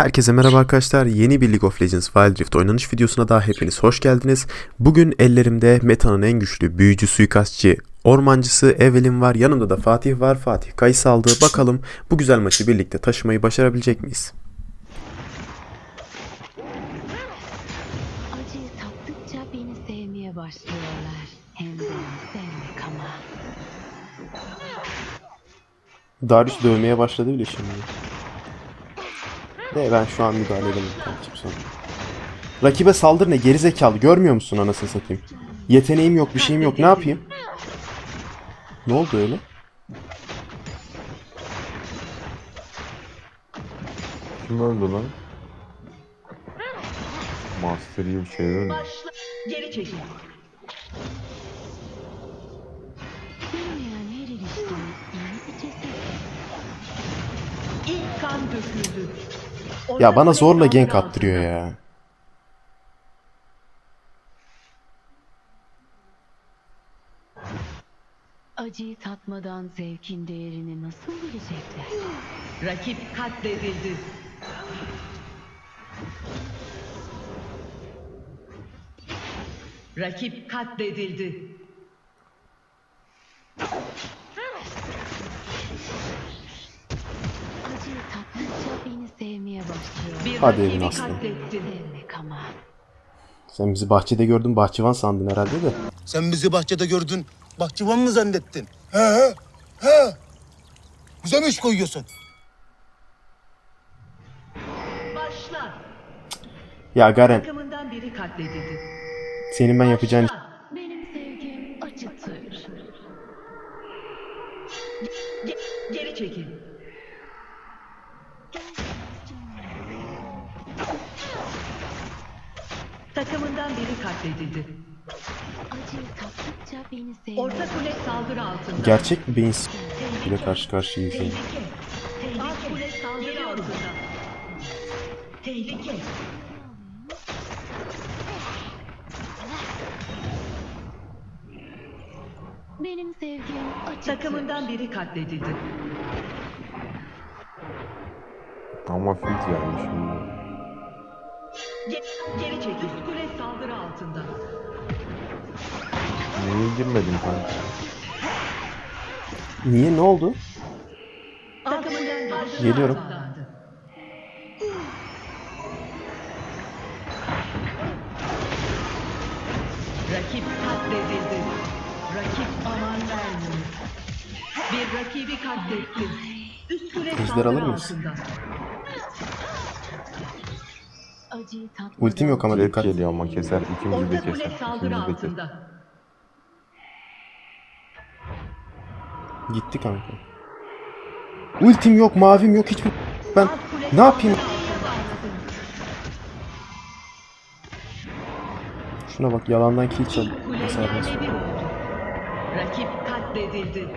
Herkese merhaba arkadaşlar. Yeni bir League of Legends Wild Rift oynanış videosuna daha hepiniz hoş geldiniz. Bugün ellerimde metanın en güçlü büyücü suikastçı ormancısı Evelyn var. Yanımda da Fatih var. Fatih kayıs aldı. Bakalım bu güzel maçı birlikte taşımayı başarabilecek miyiz? Acıyı tattıkça beni sevmeye başlıyorlar. Hem de sevmek ama. Darius dövmeye başladı bile şimdi. De ben şu an müdahale edemem. Takip sonra. Rakibe saldır ne gerizekalı görmüyor musun anasını satayım? Yeteneğim yok bir şeyim yok ne yapayım? Ne oldu öyle? Kim öldü lan? Master bir şey öldü. Geri çekil. İlk kan döküldü. Ya bana zorla gank attırıyor ya. Acıyı tatmadan zevkin değerini nasıl bilecekler? Rakip katledildi. Rakip katledildi. Acıyı tattıkça beni sevmeye başlıyorlar. Bir Hadi evin aslanı. katlettin. Sevmek ama. Sen bizi bahçede gördün bahçıvan sandın herhalde de. Sen bizi bahçede gördün. Bahçıvan mı zannettin? He he. He. Bize mi iş koyuyorsun? Başla. Ya Garen senin ben yapacağın. Benim sevgim acıtır. Ge- geri çekil. Takımından biri katledildi. Acıyı tattıkça beni sevmeye Orta kule saldırı altında. gerçek bir beyin ile karşı karşıyayız. Tehlike. Alt kule saldırı altında. Tehlike. Benim sevgim acıtır. Takımından biri katledildi. Ama fit yani şimdi. Ge- geri çekil. Kule saldırı altında. Niye girmedin kanka? Niye ne oldu? Geliyorum. Rakip katledildi. Rakip aman vermiyor. Bir rakibi katletti. Üst kule Ejder saldırı mıyız? altında. Ultim yok ama dikkat. geliyor ama keser. İkimizi de keser. saldırı İkimizi de keser. altında. Gitti kanka. Ultim yok, mavim yok hiçbir... Ben ne yapayım? Şuna bak yalandan kill çal. İlk kule Mesela yerle basıyor. bir oldu. Rakip katledildi.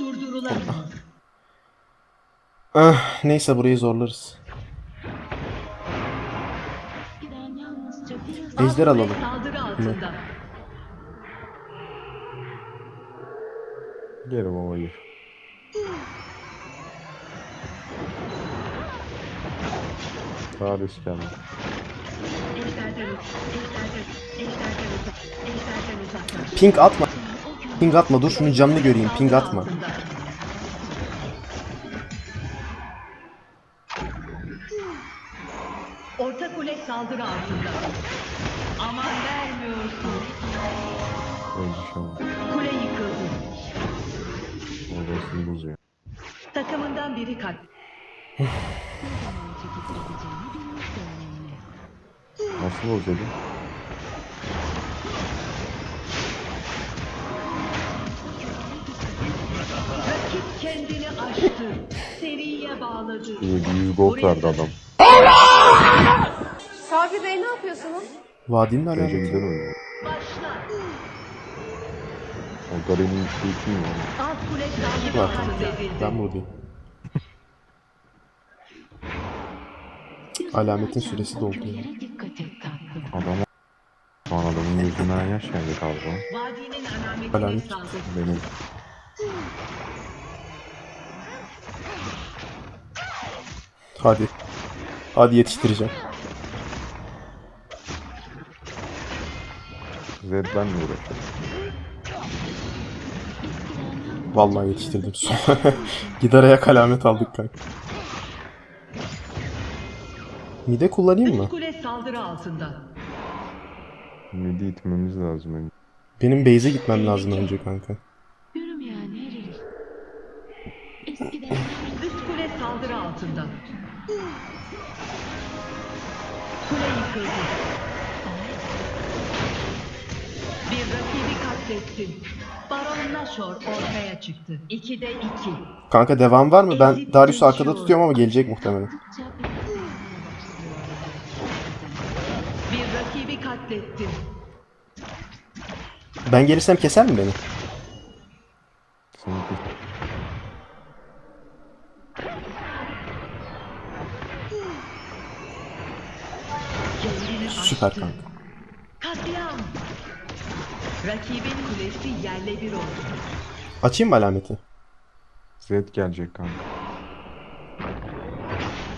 Rakip durdurulamıyor. Ah, neyse burayı zorlarız. Ejder alalım. Saldırı altında. Gel baba gir. Ejderden uzaklaş. Ping atma. Ping atma dur şunun canını göreyim. Ping atma. Orasını bozuyor. Takımından biri kat. Nasıl bozuyordu? Rakip kendini aştı. Seriye bağladı. İyi bir 100 gold verdi adam. Sabri Bey ne yapıyorsunuz? Vadinin oynuyor. Başla. O Garen'in üçlü kim ya? Alt kule Var kanka. katledildi. Ben buradayım. Alametin süresi doldu. Tatlım. Adama Sonra Adamın yüzünden yaş geldi kaldı. Vadinin alametine Alamet. saldır. Benim Hadi. Hadi yetiştireceğim. Zed ben mi uğraşıyorum? Vallahi yetiştirdim. Gider ayak alamet aldık kanka. Mide kullanayım mı? Üst kule saldırı altında. Midi itmemiz lazım önce. Benim base'e gitmem lazım önce kanka. Yürümeyen erilir. Eskiden Üst kule saldırı altında. Kule yıkıldı. Bir rakibi katlettin. Baron Nashor ortaya çıktı. 2'de 2. Kanka devam var mı? Ben Darius'u arkada tutuyorum ama gelecek muhtemelen. Bir rakibi katlettin. Ben gelirsem keser mi beni? Sanki Süper kanka. Katliam. Rakibin kulesi yerle bir oldu. Açayım mı alameti? Zed gelecek kanka.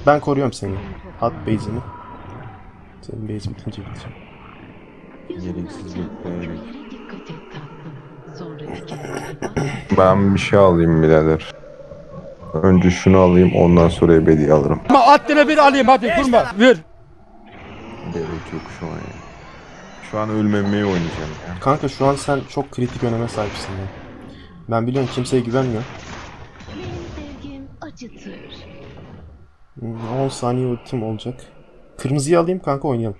Ben koruyorum seni. At base'ini. Senin base bitince gideceğim. Gereksiz bekleyerek. Ben bir şey alayım birader. Önce şunu alayım ondan sonra ebedi alırım. Ama haddine bir alayım hadi kurma. Ver. Gerek yok şu an ya. Şu an ölmemeye oynayacağım ya. Kanka şu an sen çok kritik öneme sahipsin ya. Ben biliyorum kimseye güvenmiyorum. Benim sevgim acıtır. Hmm, 10 saniye ultim olacak. Kırmızıyı alayım kanka oynayalım.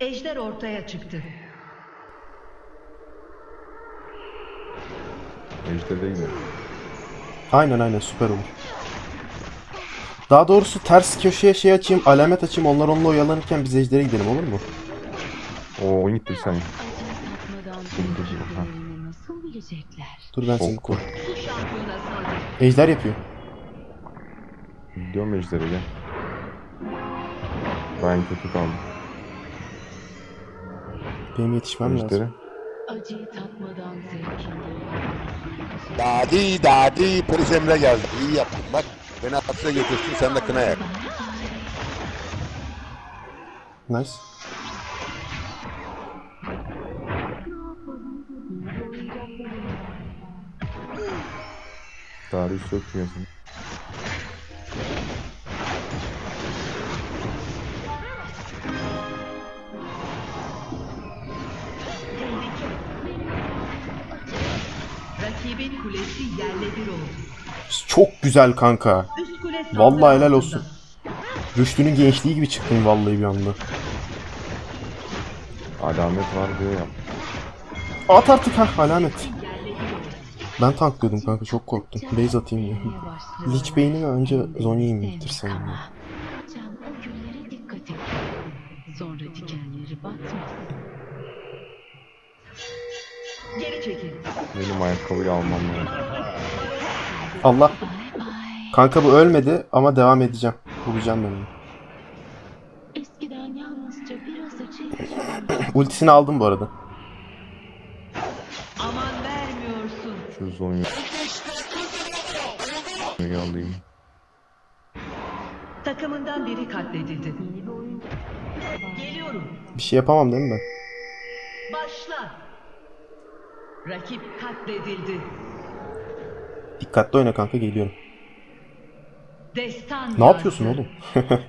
Ejder ortaya çıktı. Ejder'e gidelim. Aynen aynen süper olur. Daha doğrusu ters köşeye şey açayım, alamet açayım. Onlar onunla oyalanırken biz ejdere gidelim olur mu? Oo oyun gitti sen. Acı tatmadan tecrübelerini nasıl bilecekler? Dur ben seni Çok koy. Bu şampiyona saldır. Ejder yapıyor. Gidiyorum Ejder'e gel. Ben kötü kaldım. Benim yetişmem Ejder'e. lazım. Acıyı tatmadan zevkindeyim. Dadi dadi polis emre geldi. İyi yaptın bak. Beni hapse götürsün sen de kına yak. Nice. Darius sökmüyorsun. Rakibin kulesi yerle bir oldu. Çok güzel kanka. Vallahi helal olsun. Rüştü'nün gençliği gibi çıktın vallahi bir anda. Alamet var diye yap. At artık ha alamet. Ben tanklıyordum kanka çok korktum. Base atayım diye. Lich ve önce Zonya'yı mı bitirsem ya? Can o günlere dikkat et. Sonra dikenleri batmasın. Geri çekil. Benim ayakkabıyı almam lazım. Allah. Kanka bu ölmedi ama devam edeceğim. Bulacağım ben onu. Ultisini aldım bu arada. 510 milyon alayım. Takımından biri katledildi. Geliyorum. Bir şey yapamam değil mi ben? Başla. Rakip katledildi. Dikkatli oyna kanka geliyorum. Destan ne yapıyorsun oğlum?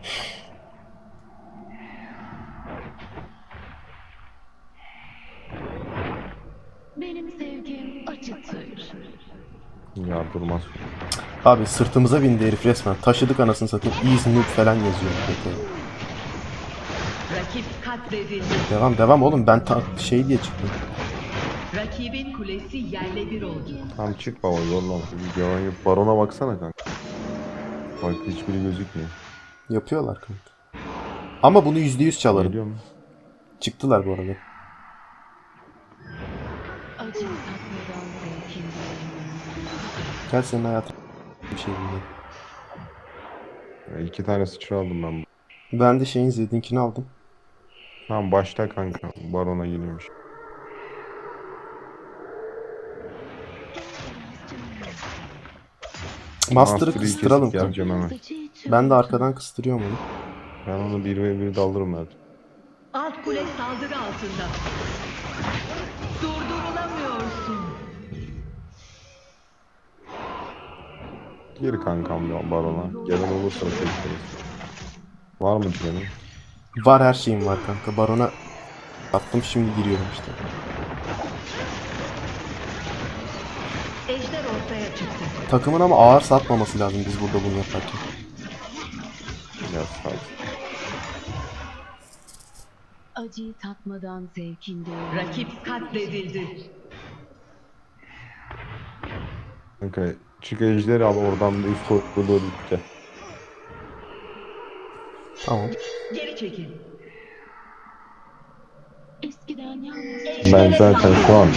durmaz. Abi sırtımıza bindi herif resmen. Taşıdık anasını satayım. Easy noob falan yazıyor. Peki. Rakip katledildi. Devam devam oğlum ben ta- şey diye çıktım. Rakibin kulesi yerle bir oldu. Tamam çık baba. Bir yalan yap. Barona baksana kanka. Bak hiçbiri gözükmüyor. Yapıyorlar kanka. Ama bunu %100 çalarım. Geliyor mu? Çıktılar bu arada. Gel senin hayatın bir şey. Ya iki tane sıçra aldım ben. Ben de şeyin Zed'inkini aldım. Tamam başla kanka. Barona geliyormuş. Master'ı Master'ı kıstıralım. geleceğim hemen. Ben de arkadan kıstırıyorum onu. Ben onu 1 ve 1 daldırırım zaten. Alt kule saldırı altında. Gir kankam barona. Gelen olursa bekleriz. Var mı canım? Var her şeyim var kanka. Barona attım şimdi giriyorum işte. Ejder ortaya çıktı. Takımın ama ağır satmaması lazım biz burada bunu yaparken. Ya ol. Acıyı tatmadan zevkinde. Rakip katledildi. Kanka çık ejderi al oradan da üst doğru gitti. Tamam. Geri çekil. Eskiden yalnız Ben zaten şu an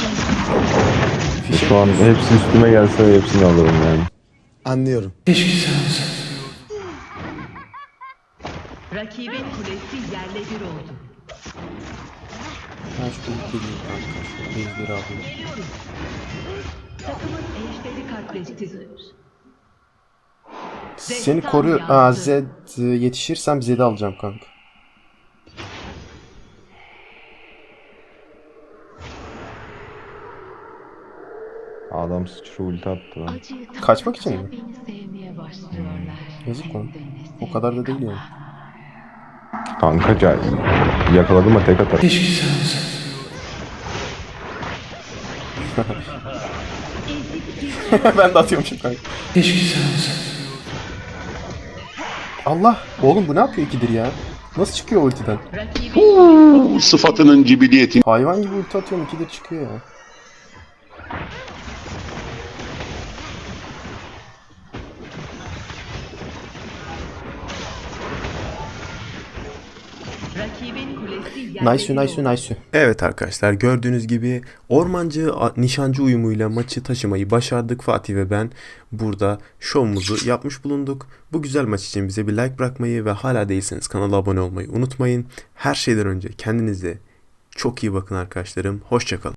şu an hepsi üstüme gelse hepsini alırım yani. Anlıyorum. Rakibin kulesi yerle bir oldu. Şu ilk geleyim kanka. Şu ejderi alayım. Geliyorum. Takımın ejderi katletti. Seni koruyor. Aa Z e, yetişirsem Z'de alacağım kanka. Adam sıçra ulti attı lan. Kaçmak için mi? Yazık lan. O kadar da değil yani. Kanka cahil. Yakaladım mı tek atar. ben de atıyormuşum kanka. Allah! Oğlum bu ne yapıyor ikidir ya? Nasıl çıkıyor ultiden? Rakibin Sıfatının cibiliyeti Hayvan gibi ulti atıyorum ikidir çıkıyor ya. Nice nice nice. Evet arkadaşlar gördüğünüz gibi ormancı nişancı uyumuyla maçı taşımayı başardık. Fatih ve ben burada şovumuzu yapmış bulunduk. Bu güzel maç için bize bir like bırakmayı ve hala değilseniz kanala abone olmayı unutmayın. Her şeyden önce kendinize çok iyi bakın arkadaşlarım. Hoşçakalın.